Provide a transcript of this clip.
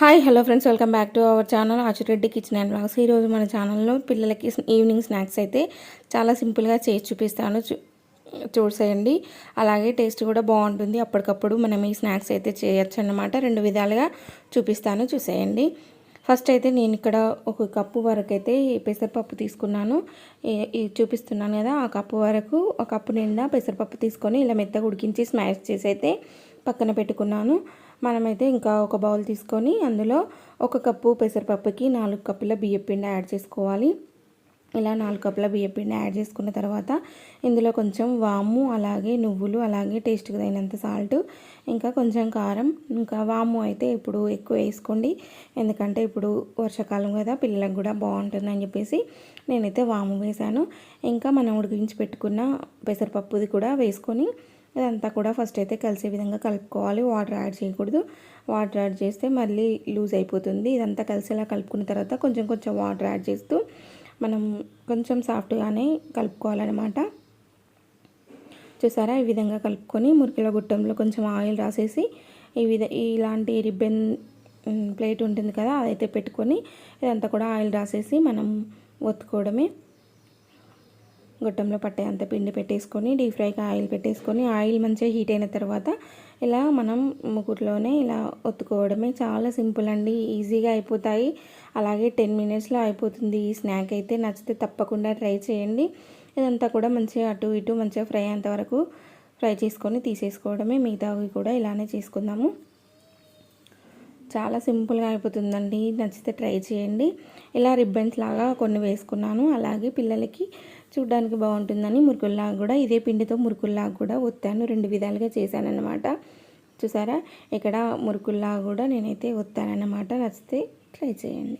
Hi hello friends welcome back to our channel Achureddy kitchen and blogs ఈరోజు మన ఛానల్లో పిల్లలకి ఈవినింగ్ స్నాక్స్ అయితే చాలా సింపుల్గా చేసి చూపిస్తాను. చూ చూసేయండి. అలాగే టేస్ట్ కూడా బాగుంటుంది. అప్పటికప్పుడు మనం ఈ స్నాక్స్ అయితే చేయొచ్చు అన్నమాట. రెండు విధాలుగా చూపిస్తాను. చూసేయండి. ఫస్ట్ అయితే నేను ఇక్కడ ఒక కప్పు వరకు అయితే పెసరపప్పు తీసుకున్నాను. చూపిస్తున్నాను కదా ఆ కప్పు వరకు ఒక కప్పు నిండా పెసరపప్పు తీసుకొని ఇలా మెత్తగా ఉడికించి స్మాష్ చేసి అయితే పక్కన పెట్టుకున్నాను. మనమైతే ఇంకా ఒక బౌల్ తీసుకొని అందులో ఒక కప్పు పెసరపప్పుకి నాలుగు కప్పుల బియ్యపిండి యాడ్ చేసుకోవాలి. ఇలా నాలుగు కప్పుల బియ్యపిండి యాడ్ చేసుకున్న తర్వాత ఇందులో కొంచెం వాము అలాగే నువ్వులు అలాగే టేస్ట్కి తగినంత సాల్ట్ ఇంకా కొంచెం కారం ఇంకా వాము అయితే ఇప్పుడు ఎక్కువ వేసుకోండి. ఎందుకంటే ఇప్పుడు వర్షాకాలం కదా పిల్లలకు కూడా బాగుంటుందని చెప్పేసి నేనైతే వాము వేశాను. ఇంకా మనం ఉడికించి పెట్టుకున్న పెసరపప్పుది కూడా వేసుకొని ఇదంతా కూడా ఫస్ట్ అయితే కలిసే విధంగా కలుపుకోవాలి. వాటర్ యాడ్ చేయకూడదు. వాటర్ యాడ్ చేస్తే మళ్ళీ లూజ్ అయిపోతుంది. ఇదంతా కలిసేలా కలుపుకున్న తర్వాత కొంచెం కొంచెం వాటర్ యాడ్ చేస్తూ మనం కొంచెం సాఫ్ట్గానే కలుపుకోవాలన్నమాట. చూసారా? ఈ విధంగా కలుపుకొని మురికిల గుట్టంలో కొంచెం ఆయిల్ రాసేసి ఈ విధ ఇలాంటి రిబ్బన్ ప్లేట్ ఉంటుంది కదా అదైతే పెట్టుకొని ఇదంతా కూడా ఆయిల్ రాసేసి మనం ఒత్తుకోవడమే. గొట్టంలో పట్టే అంత పిండి పెట్టేసుకొని డీప్ ఫ్రైకి ఆయిల్ పెట్టేసుకొని ఆయిల్ మంచిగా హీట్ అయిన తర్వాత ఇలా మనం ముకుట్లోనే ఇలా ఒత్తుకోవడమే చాలా సింపుల్ అండి. ఈజీగా అయిపోతాయి. అలాగే టెన్ మినిట్స్లో అయిపోతుంది. ఈ స్నాక్ అయితే నచ్చితే తప్పకుండా ట్రై చేయండి. ఇదంతా కూడా మంచిగా అటు ఇటు మంచిగా ఫ్రై అయ్యేంత వరకు ఫ్రై చేసుకొని తీసేసుకోవడమే. మిగతావి కూడా ఇలానే చేసుకుందాము. చాలా సింపుల్గా అయిపోతుందండి. నచ్చితే ట్రై చేయండి. ఇలా రిబ్బన్స్ లాగా కొన్ని వేసుకున్నాను. అలాగే పిల్లలకి చూడ్డానికి బాగుంటుందని మురుకుల్లాగా కూడా ఇదే పిండితో మురుకుల్లాగా కూడా ఒత్తాను. రెండు విధాలుగా చేశానన్నమాట. చూసారా? ఇక్కడ మురుకుల్లాగా కూడా నేనైతే ఒత్తానన్నమాట. నచ్చితే ట్రై చేయండి.